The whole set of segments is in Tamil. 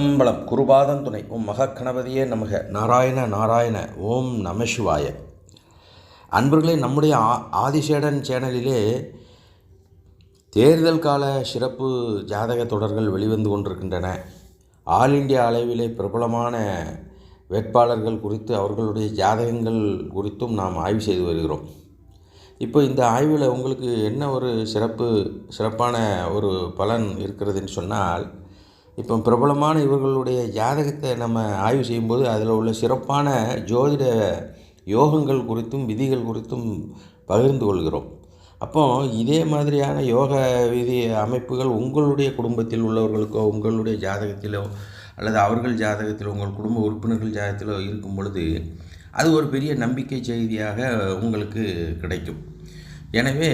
அம்பலம் குருபாதம் துணை. ஓம் மகக்கணபதியே நமக. நாராயண நாராயண ஓம் நம சிவாய. அன்பர்களே நம்முடைய ஆ ஆதிசேடன் சேனலிலே தேர்தல் கால சிறப்பு ஜாதக தொடர்கள் வெளிவந்து கொண்டிருக்கின்றன. ஆல் இண்டியா அளவிலே பிரபலமான வேட்பாளர்கள் குறித்து அவர்களுடைய ஜாதகங்கள் குறித்தும் நாம் ஆய்வு செய்து வருகிறோம். இப்போ இந்த ஆய்வில் உங்களுக்கு என்ன ஒரு சிறப்பு சிறப்பான ஒரு பலன் இருக்கிறதுன்னு சொன்னால் இப்போ பிரபலமான இவர்களுடைய ஜாதகத்தை நம்ம ஆய்வு செய்யும்போது அதில் உள்ள சிறப்பான ஜோதிட யோகங்கள் குறித்தும் விதிகள் குறித்தும் பகிர்ந்து கொள்கிறோம். அப்போ இதே மாதிரியான யோக விதி அமைப்புகள் உங்களுடைய குடும்பத்தில் உள்ளவர்களுக்கோ உங்களுடைய ஜாதகத்திலோ அல்லது அவர்கள் ஜாதகத்தில் உங்கள் குடும்ப உறுப்பினர்கள் ஜாதகத்திலோ இருக்கும் பொழுது அது ஒரு பெரிய நம்பிக்கை செய்தியாக உங்களுக்கு கிடைக்கும். எனவே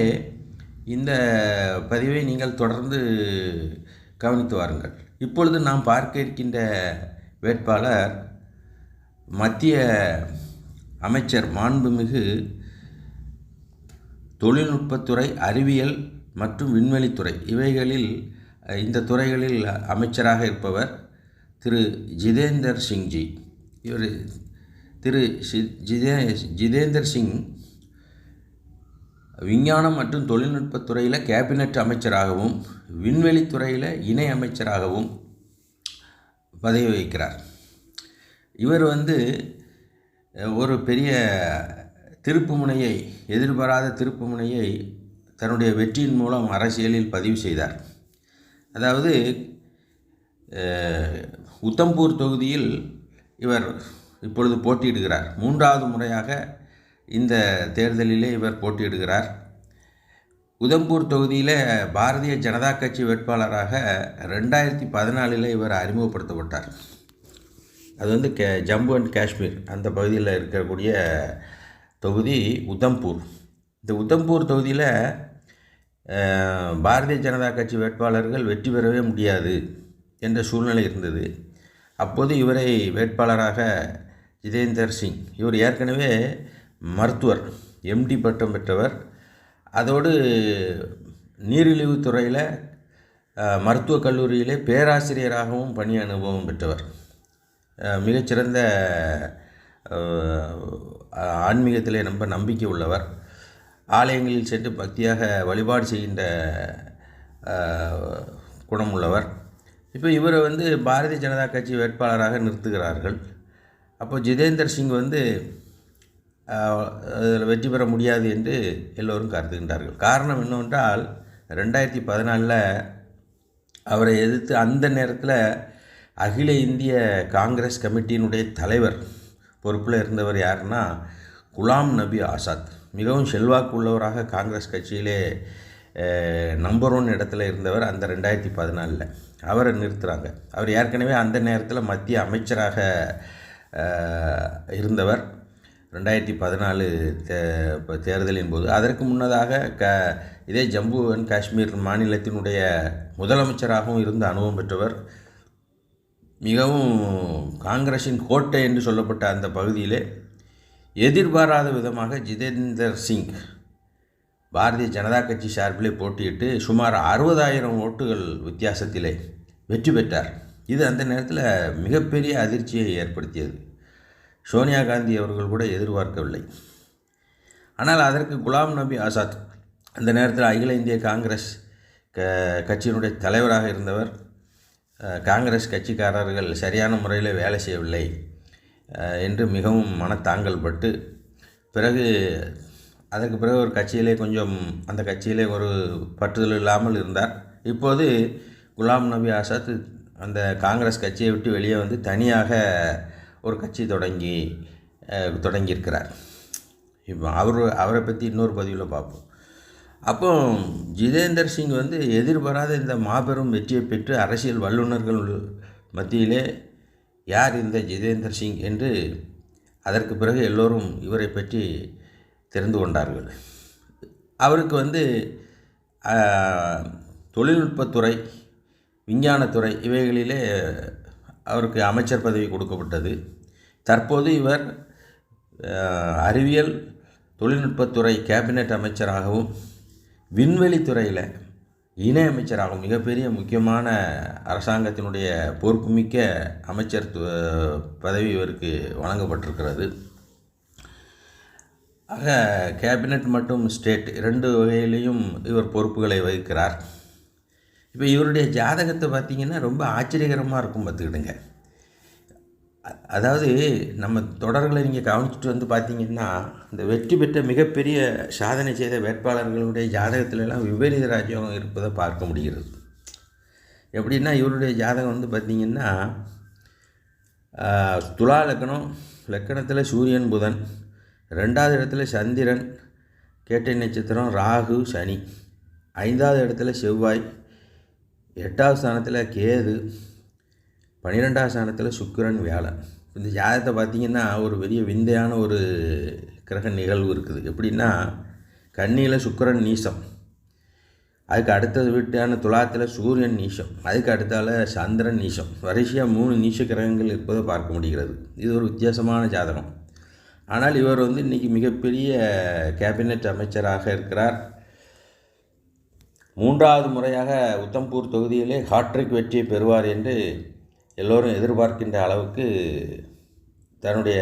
இந்த பதிவை நீங்கள் தொடர்ந்து கவனித்து வாருங்கள். இப்பொழுது நாம் பார்க்க இருக்கின்ற வேட்பாளர் மத்திய அமைச்சர் மாண்புமிகு தொழில்நுட்பத்துறை அறிவியல் மற்றும் விண்வெளித்துறை. இவைகளில் இந்த துறைகளில் அமைச்சராக இருப்பவர் திரு ஜிதேந்தர் சிங்ஜி. இவர் திரு ஜிதே ஜிதேந்தர் சிங் விஞ்ஞானம் மற்றும் தொழில்நுட்பத்துறையில் கேபினட் அமைச்சராகவும் விண்வெளித்துறையில் இணை அமைச்சராகவும் பதவி வகிக்கிறார். இவர் வந்து ஒரு பெரிய திருப்பு முனையை எதிர்பாராத திருப்பு முனையை தன்னுடைய வெற்றியின் மூலம் அரசியலில் பதிவு செய்தார். அதாவது உத்தம்பூர் தொகுதியில் இவர் இப்பொழுது போட்டியிடுகிறார். மூன்றாவது முறையாக இந்த தேர்தலிலே இவர் போட்டியிடுகிறார். உதம்பூர் தொகுதியில் பாரதிய ஜனதா கட்சி வேட்பாளராக ரெண்டாயிரத்தி பதினாலில் இவர் அறிமுகப்படுத்தப்பட்டார். அது வந்து கே ஜம்மு அண்ட் காஷ்மீர் அந்த பகுதியில் இருக்கக்கூடிய தொகுதி உதம்பூர். இந்த உதம்பூர் தொகுதியில் பாரதிய ஜனதா கட்சி வேட்பாளர்கள் வெற்றி பெறவே முடியாது என்ற சூழ்நிலை இருந்தது. அப்போது இவரை வேட்பாளராக ஜிதேந்தர் சிங் இவர் ஏற்கனவே மருத்துவர் எம்டி பட்டம் பெற்றவர். அதோடு நீரிழிவுத் துறையில் மருத்துவக் கல்லூரியிலே பேராசிரியராகவும் பணி அனுபவம் பெற்றவர். மிகச்சிறந்த ஆன்மீகத்திலே ரொம்ப நம்பிக்கை உள்ளவர். ஆலயங்களில் சென்று பக்தியாக வழிபாடு செய்கின்ற குணம் உள்ளவர். இப்போ இவரை வந்து பாரதிய ஜனதா கட்சி வேட்பாளராக நிறுத்துகிறார்கள். அப்போ ஜிதேந்தர் சிங் வந்து அதில் வெற்றி பெற முடியாது என்று எல்லோரும் கருதுகின்றார்கள். காரணம் என்னவென்றால் ரெண்டாயிரத்தி பதினாலில் அவரை எதிர்த்து அந்த நேரத்தில் அகில இந்திய காங்கிரஸ் கமிட்டியினுடைய தலைவர் பொறுப்பில் இருந்தவர் யாருன்னா குலாம் நபி ஆசாத். மிகவும் செல்வாக்கு உள்ளவராக காங்கிரஸ் கட்சியிலே நம்பர் ஒன் இடத்துல இருந்தவர் அந்த ரெண்டாயிரத்தி பதினாலில். அவரை நிறுத்துகிறாங்க அவர் ஏற்கனவே அந்த நேரத்தில் மத்திய அமைச்சராக இருந்தவர். ரெண்டாயிரத்தி பதினாலு தே தேர்தலின் போது அதற்கு முன்னதாக க இதே ஜம்மு அண்ட் காஷ்மீர் மாநிலத்தினுடைய முதலமைச்சராகவும் இருந்த அனுபவம் பெற்றவர் மிகவும் காங்கிரஸின் கோட்டை என்று சொல்லப்பட்ட அந்த பகுதியிலே எதிர்பாராத விதமாக ஜிதேந்தர் சிங் பாரதிய ஜனதா கட்சி சார்பிலே போட்டியிட்டு சுமார் அறுபதாயிரம் ஓட்டுகள் வித்தியாசத்திலே வெற்றி பெற்றார். இது அந்த நேரத்தில் மிகப்பெரிய அதிர்ச்சியை ஏற்படுத்தியது. சோனியா காந்தி அவர்கள் கூட எதிர்பார்க்கவில்லை. ஆனால் அதற்கு குலாம் நபி ஆசாத் அந்த நேரத்தில் அகில இந்திய காங்கிரஸ் க கட்சியினுடைய தலைவராக இருந்தவர் காங்கிரஸ் கட்சிக்காரர்கள் சரியான முறையில் வேலை செய்யவில்லை என்று மிகவும் மனத்தாங்கல் பட்டு பிறகு அதற்கு பிறகு ஒரு கட்சியிலே கொஞ்சம் அந்த கட்சியிலே ஒரு பற்றுதல் இல்லாமல் இருந்தார். இப்போது குலாம் நபி ஆசாத் அந்த காங்கிரஸ் கட்சியை விட்டு வெளியே வந்து தனியாக ஒரு கட்சி தொடங்கி தொடங்கியிருக்கிறார். இப்போ அவர் அவரை பற்றி இன்னொரு பதிவில் பார்ப்போம். அப்போ ஜிதேந்தர் சிங் வந்து எதிர்பாராத இந்த மாபெரும் வெற்றியை பெற்று அரசியல் வல்லுநர்கள் மத்தியிலே யார் இந்த ஜிதேந்தர் சிங் என்று அதற்கு பிறகு எல்லோரும் இவரை பற்றி தெரிந்து கொண்டார்கள். அவருக்கு வந்து தொழில்நுட்பத்துறை விஞ்ஞானத்துறை இவைகளிலே அவருக்கு அமைச்சர் பதவி கொடுக்கப்பட்டது. தற்போது இவர் அறிவியல் தொழில்நுட்பத்துறை கேபினட் அமைச்சராகவும் விண்வெளித்துறையில் இணையமைச்சராகும் மிகப்பெரிய முக்கியமான அரசாங்கத்தினுடைய பொறுப்புமிக்க அமைச்சர் து- பதவி இவருக்கு வழங்கப்பட்டிருக்கிறது. ஆக கேபினட் மற்றும் ஸ்டேட் இரண்டு வகையிலையும் இவர் பொறுப்புகளை வகிக்கிறார். இப்போ இவருடைய ஜாதகத்தை பார்த்தீங்கன்னா ரொம்ப ஆச்சரியகரமாக இருக்கும் பார்த்துக்கிடுங்க. அதாவது நம்ம தொடர்களை நீங்கள் கவனிச்சுட்டு வந்து பார்த்தீங்கன்னா இந்த வெற்றி பெற்ற மிகப்பெரிய சாதனை செய்த வேட்பாளர்களுடைய ஜாதகத்திலலாம் விபரீத ராஜ்யம் இருப்பதை பார்க்க முடிகிறது. எப்படின்னா இவருடைய ஜாதகம் வந்து பார்த்திங்கன்னா துலா லக்கணம் லக்கணத்தில் சூரியன் புதன் ரெண்டாவது இடத்துல சந்திரன் கேட்டை நட்சத்திரம் ராகு சனி ஐந்தாவது இடத்துல செவ்வாய் எட்டாவது ஸ்தானத்தில் கேது பன்னிரெண்டாவது ஸ்தானத்தில் சுக்கிரன் வேலை இந்த ஜாதகத்தை பார்த்தீங்கன்னா ஒரு பெரிய விந்தையான ஒரு கிரக நிகழ்வு இருக்குது. எப்படின்னா கண்ணியில் சுக்கிரன் நீசம். அதுக்கு அடுத்தது வீட்டான துலாத்தில் சூரியன் நீசம். அதுக்கு அடுத்தால சந்திரன் நீசம். வரிசையாக மூணு நீச கிரகங்கள் இருப்பதை பார்க்க முடிகிறது. இது ஒரு வித்தியாசமான ஜாதகம். ஆனால் இவர் வந்து இன்றைக்கி மிகப்பெரிய கேபினெட் அமைச்சராக இருக்கிறார். மூன்றாவது முறையாக உத்தம்பூர் தொகுதியிலே ஹாட்ரிக் வெற்றியை பெறுவார் என்று எல்லோரும் எதிர்பார்க்கின்ற அளவுக்கு தன்னுடைய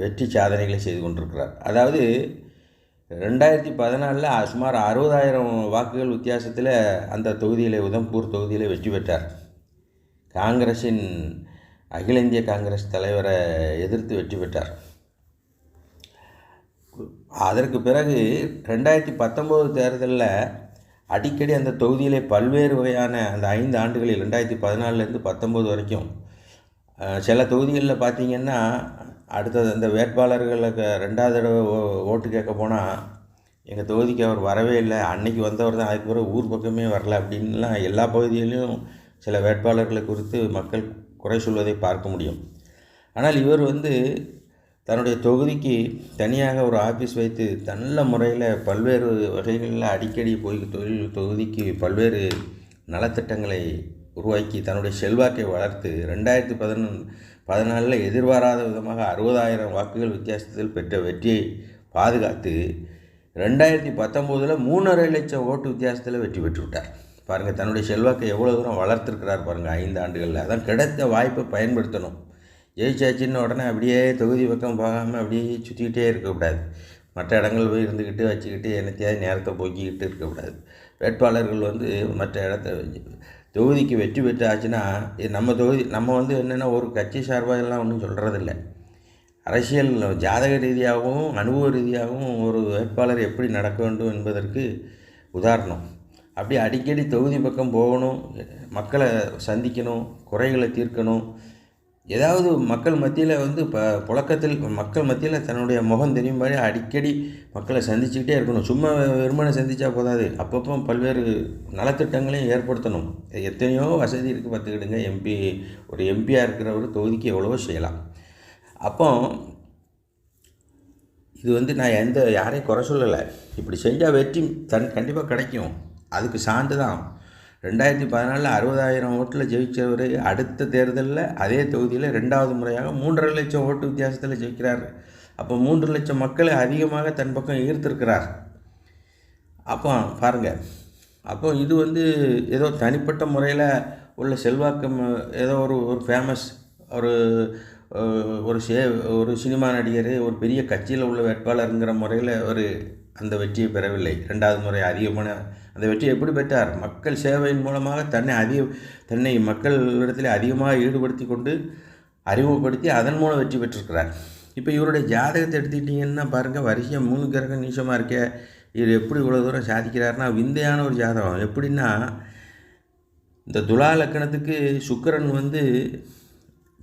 வெற்றி சாதனைகளை செய்து கொண்டிருக்கிறார். அதாவது ரெண்டாயிரத்தி பதினாலில் சுமார் அறுபதாயிரம் வாக்குகள் வித்தியாசத்தில் அந்த தொகுதியில் உதம்பூர் தொகுதியில் வெற்றி பெற்றார். காங்கிரஸின் அகில இந்திய காங்கிரஸ் தலைவரை எதிர்த்து வெற்றி பெற்றார். அதற்கு பிறகு ரெண்டாயிரத்தி பத்தொம்போது தேர்தலில் அடிக்கடி அந்த தொகுதியிலே பல்வேறு வகையான அந்த ஐந்து ஆண்டுகளில் ரெண்டாயிரத்தி பதினாலுலேருந்து பத்தொம்போது வரைக்கும் சில தொகுதிகளில் பார்த்திங்கன்னா அடுத்தது அந்த வேட்பாளர்களுக்கு ரெண்டாவது தடவை ஓ- ஓட்டு கேட்க போனால் எங்கள் தொகுதிக்கு அவர் வரவே இல்லை. அன்னைக்கு வந்தவர் தான். அதுக்கு பிறகு ஊர் பக்கமே வரல அப்படின்லாம் எல்லா பகுதிகளிலும் சில வேட்பாளர்களை குறித்து மக்கள் குறை சொல்வதை பார்க்க முடியும். ஆனால் இவர் வந்து தன்னுடைய தொகுதிக்கு தனியாக ஒரு ஆஃபீஸ் வைத்து நல்ல முறையில் பல்வேறு வகைகளில் அடிக்கடி போய் தொழில் தொகுதிக்கு பல்வேறு நலத்திட்டங்களை உருவாக்கி தன்னுடைய செல்வாக்கை வளர்த்து ரெண்டாயிரத்தி பதினொன்று பதினாலில் எதிர்பாராத விதமாக அறுபதாயிரம் வாக்குகள் வித்தியாசத்தில் பெற்ற வெற்றியை பாதுகாத்து ரெண்டாயிரத்தி பத்தொம்போதில் மூணரை லட்சம் ஓட்டு வித்தியாசத்தில் வெற்றி பெற்றுவிட்டார் பாருங்கள் தன்னுடைய செல்வாக்கை எவ்வளோ தூரம் வளர்த்துருக்கிறார் பாருங்கள் ஐந்து ஆண்டுகளில். அதான் கிடைத்த வாய்ப்பை பயன்படுத்தணும். ஜெயிச்சாச்சின்னு உடனே அப்படியே தொகுதி பக்கம் போகாமல் அப்படியே சுற்றிக்கிட்டே இருக்கக்கூடாது. மற்ற இடங்கள் போய் இருந்துக்கிட்டு வச்சுக்கிட்டு என்னத்தையாவது நேரத்தை போக்கிக்கிட்டு இருக்கக்கூடாது. வேட்பாளர்கள் வந்து மற்ற இடத்த தொகுதிக்கு வெற்றி பெற்றாச்சுன்னா இது நம்ம தொகுதி நம்ம வந்து என்னென்னா ஒரு கட்சி சார்பாக எல்லாம் ஒன்றும் சொல்கிறதில்ல அரசியல் ஜாதக ரீதியாகவும் அனுபவ ரீதியாகவும் ஒரு வேட்பாளர் எப்படி நடக்க வேண்டும் என்பதற்கு உதாரணம். அப்படி அடிக்கடி தொகுதி பக்கம் போகணும் மக்களை சந்திக்கணும் குறைகளை தீர்க்கணும் ஏதாவது மக்கள் மத்தியில் வந்து இப்போ புழக்கத்தில் மக்கள் மத்தியில் தன்னுடைய முகம் தெரியும் மாதிரி அடிக்கடி மக்களை சந்திச்சுக்கிட்டே இருக்கணும். சும்மா வெறுமனை சந்தித்தா போதாது. அப்பப்போ பல்வேறு நலத்திட்டங்களையும் ஏற்படுத்தணும். எத்தனையோ வசதி இருக்குது பார்த்துக்கிடுங்க. எம்பி ஒரு எம்பியாக இருக்கிற ஒரு தொகுதிக்கு எவ்வளவோ செய்யலாம். அப்போ இது வந்து நான் எந்த யாரையும் குறை சொல்லலை. இப்படி செஞ்சால் வெற்றி தன் கண்டிப்பாக கிடைக்கும். அதுக்கு சான்று தான். ரெண்டாயிரத்தி பதினாலில் அறுபதாயிரம் ஓட்டில் ஜெயித்தவர் அடுத்த தேர்தலில் அதே தொகுதியில் ரெண்டாவது முறையாக மூன்றரை லட்சம் ஓட்டு வித்தியாசத்தில் ஜெயிக்கிறார். அப்போ மூன்று லட்சம் மக்களை அதிகமாக தன் பக்கம் ஈர்த்திருக்கிறார். அப்போ பாருங்கள் அப்போ இது வந்து ஏதோ தனிப்பட்ட முறையில் உள்ள செல்வாக்கம் ஏதோ ஒரு ஒரு ஃபேமஸ் ஒரு ஒரு சே ஒரு சினிமா நடிகர் ஒரு பெரிய கட்சியில் உள்ள வேட்பாளருங்கிற முறையில் ஒரு அந்த வெற்றியை பெறவில்லை. ரெண்டாவது முறை அதிகமான அந்த வெற்றியை எப்படி பெற்றார்? மக்கள் சேவையின் மூலமாக தன்னை அதிக தன்னை மக்களிடத்தில் அதிகமாக ஈடுபடுத்தி கொண்டு அறிமுகப்படுத்தி அதன் மூலம் வெற்றி பெற்றிருக்கிறார். இப்போ இவருடைய ஜாதகத்தை எடுத்துக்கிட்டிங்கன்னா பாருங்கள் வரிசையாக மூணு கிரகம் நீச்சமாக இருக்க இவர் எப்படி இவ்வளோ தூரம் சாதிக்கிறாருன்னா விந்தையான ஒரு ஜாதகம். எப்படின்னா இந்த துலா லக்கணத்துக்கு சுக்கிரன் வந்து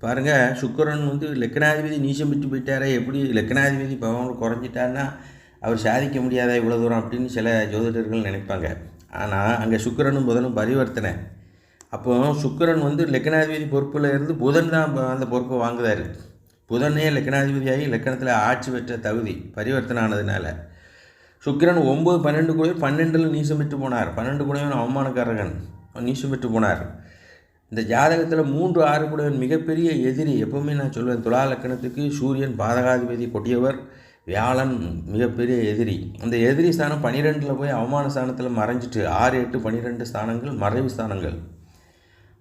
பாருங்கள் சுக்கரன் வந்து லக்னாதிபதி நீச்சம் விட்டு போயிட்டாரே எப்படி லக்னாதிபதி பவன் குறைஞ்சிட்டாருன்னா அவர் சாதிக்க முடியாதா இவ்வளோ தூரம் அப்படின்னு சில ஜோதிடர்கள் நினைப்பாங்க. ஆனால் அங்கே சுக்கிரனும் புதனும் பரிவர்த்தனை. அப்போ சுக்கிரன் வந்து லக்னாதிபதி பொறுப்பில் இருந்து புதன் தான் அந்த பொறுப்பை வாங்குதாரு. புதனே லக்னாதிபதியாகி லக்கணத்தில் ஆட்சி பெற்ற தகுதி பரிவர்த்தனை ஆனதுனால. சுக்கிரன் ஒம்பது பன்னெண்டு கூட பன்னெண்டில் நீசம் பெற்று போனார். பன்னெண்டு கூடவன் அவமானக்காரகன் நீசம் பெற்று போனார். இந்த ஜாதகத்தில் மூன்று ஆறு மிகப்பெரிய எதிரி எப்பவுமே நான் சொல்வேன். துலா லக்கணத்துக்கு சூரியன் பாதகாதிபதி கொட்டியவர் வியாழன் மிகப்பெரிய எதிரி. அந்த எதிரி ஸ்தானம் பன்னிரெண்டில் போய் அவமான ஸ்தானத்தில் மறைஞ்சிட்டு ஆறு எட்டு பன்னிரெண்டு ஸ்தானங்கள் மறைவு ஸ்தானங்கள்.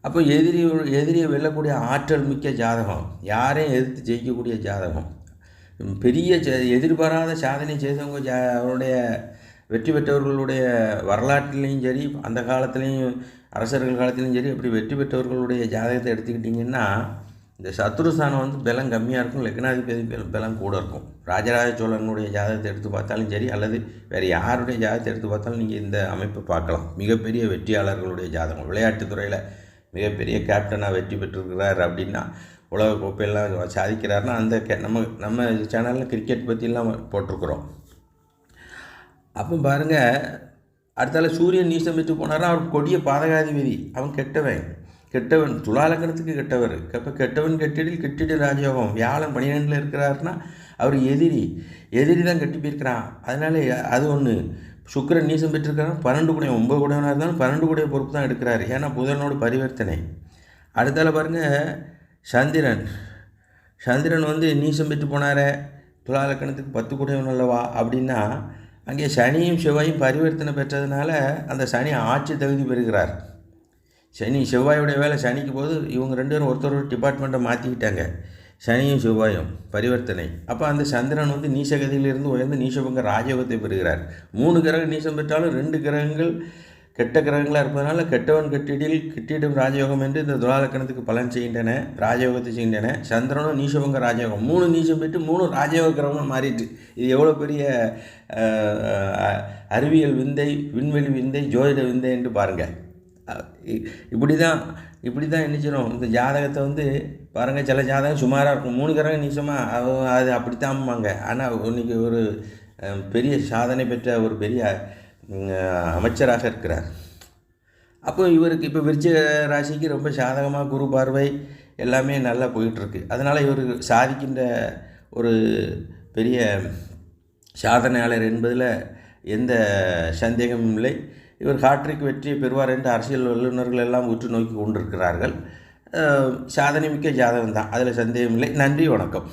அப்போ எதிரி எதிரியை வெல்லக்கூடிய ஆற்றல் மிக்க ஜாதகம் யாரையும் எதிர்த்து ஜெயிக்கக்கூடிய ஜாதகம். பெரிய எதிர்பாராத சாதனை செய்தவங்க ஜா அவருடைய வெற்றி பெற்றவர்களுடைய வரலாற்றிலையும் சரி அந்த காலத்துலேயும் அரசர்கள் காலத்திலும் சரி அப்படி வெற்றி பெற்றவர்களுடைய ஜாதகத்தை எடுத்துக்கிட்டிங்கன்னா இந்த சத்ருஸ்தானம் வந்து பலம் கம்மியாக இருக்கும் லக்னாதிபதி பலம் பலம் கூட இருக்கும். ராஜராஜ சோழனுடைய ஜாதகத்தை எடுத்து பார்த்தாலும் சரி அல்லது வேறு யாருடைய ஜாதகத்தை எடுத்து பார்த்தாலும் நீங்கள் இந்த அமைப்பை பார்க்கலாம். மிகப்பெரிய வெற்றியாளர்களுடைய ஜாதகம். விளையாட்டுத் துறையில் மிகப்பெரிய கேப்டனாக வெற்றி பெற்றிருக்கிறார் அப்படின்னா உலக கோப்பையெல்லாம் சாதிக்கிறாருன்னா அந்த கே நம்ம நம்ம சேனலில் கிரிக்கெட் பற்றிலாம் போட்டிருக்கிறோம். அப்போ பாருங்கள் அடுத்தால சூரியன் நீசம் பெற்று போனாரா? அவர் கொடிய பாதகாதிபதி. அவன் கெட்டவன். கெட்டவன் துளாலக்கணத்துக்கு கெட்டவர். அப்போ கெட்டவன் கெட்டிடில் கெட்டிடு ராஜயோகம். வியாழன் பன்னிரெண்டில் இருக்கிறாருன்னா அவர் எதிரி. எதிரி தான் கெட்டி போயிருக்கிறான் அதனால அது ஒன்று சுக்கரன் நீசம் பெற்றிருக்கிறான். பன்னெண்டு கூட ஒன்பது கூடவனாக இருந்தாலும் பன்னெண்டு குடைய பொறுப்பு தான் எடுக்கிறார். ஏன்னா புதனோட பரிவர்த்தனை. அடுத்தால பாருங்கள் சந்திரன். சந்திரன் வந்து நீசம் பெற்று போனாரே. துளாலக்கணத்துக்கு பத்து குடையவன் அல்லவா? அப்படின்னா அங்கே சனியும் செவ்வாயும் பரிவர்த்தனை பெற்றதுனால அந்த சனி ஆட்சி தகுதி பெறுகிறார். சனி செவ்வாயுடைய வேலை சனிக்கு போது இவங்க ரெண்டு பேரும் ஒருத்தர் ஒரு டிபார்ட்மெண்ட்டை மாற்றிக்கிட்டாங்க சனியும் செவ்வாயும் பரிவர்த்தனை. அப்போ அந்த சந்திரன் வந்து நீசகதியிலிருந்து உயர்ந்து நீசபங்க ராஜயோகத்தை பெறுகிறார். மூணு கிரகம் நீசம் பெற்றாலும் ரெண்டு கிரகங்கள் கெட்ட கிரகங்களாக இருப்பதனால கெட்டவன் கெட்டிடில் கிட்டிடும் ராஜயோகம் என்று இந்த துராலக்கணத்துக்கு பலன் செய்கின்றன ராஜயோகத்தை செய்கின்றன. சந்திரனும் நீசபங்க ராஜயோகம். மூணு நீசம் பெற்று மூணு ராஜயோக கிரகமாக மாறிட்டு. இது எவ்வளோ பெரிய அறிவியல் விந்தை விண்வெளி விந்தை ஜோதிட விந்தை என்று பாருங்கள் இப்படி தான் இப்படி தான் நினைச்சிடும் இந்த ஜாதகத்தை வந்து பாருங்கள் சில ஜாதகம் சுமாராக இருக்கும். மூணு கிரகம் நீசமாக அது அப்படித்தாம்பாங்க ஆனால் இன்னைக்கு ஒரு பெரிய சாதனை பெற்ற ஒரு பெரிய அமைச்சராக இருக்கிறார். அப்போ இவருக்கு இப்போ விருச்ச ராசிக்கு ரொம்ப சாதகமாக குரு பார்வை எல்லாமே நல்லா போயிட்டுருக்கு. அதனால் இவர் சாதிக்கின்ற ஒரு பெரிய சாதனையாளர் என்பதில் எந்த சந்தேகமும் இல்லை. இவர் ஹாட்ரிக் வெற்றியை பெறுவார் என்று அரசியல் வல்லுநர்கள் எல்லாம் உற்று நோக்கி கொண்டிருக்கிறார்கள். சாதனை மிக்க ஜாதகம் தான் அதில் சந்தேகம் இல்லை. நன்றி வணக்கம்.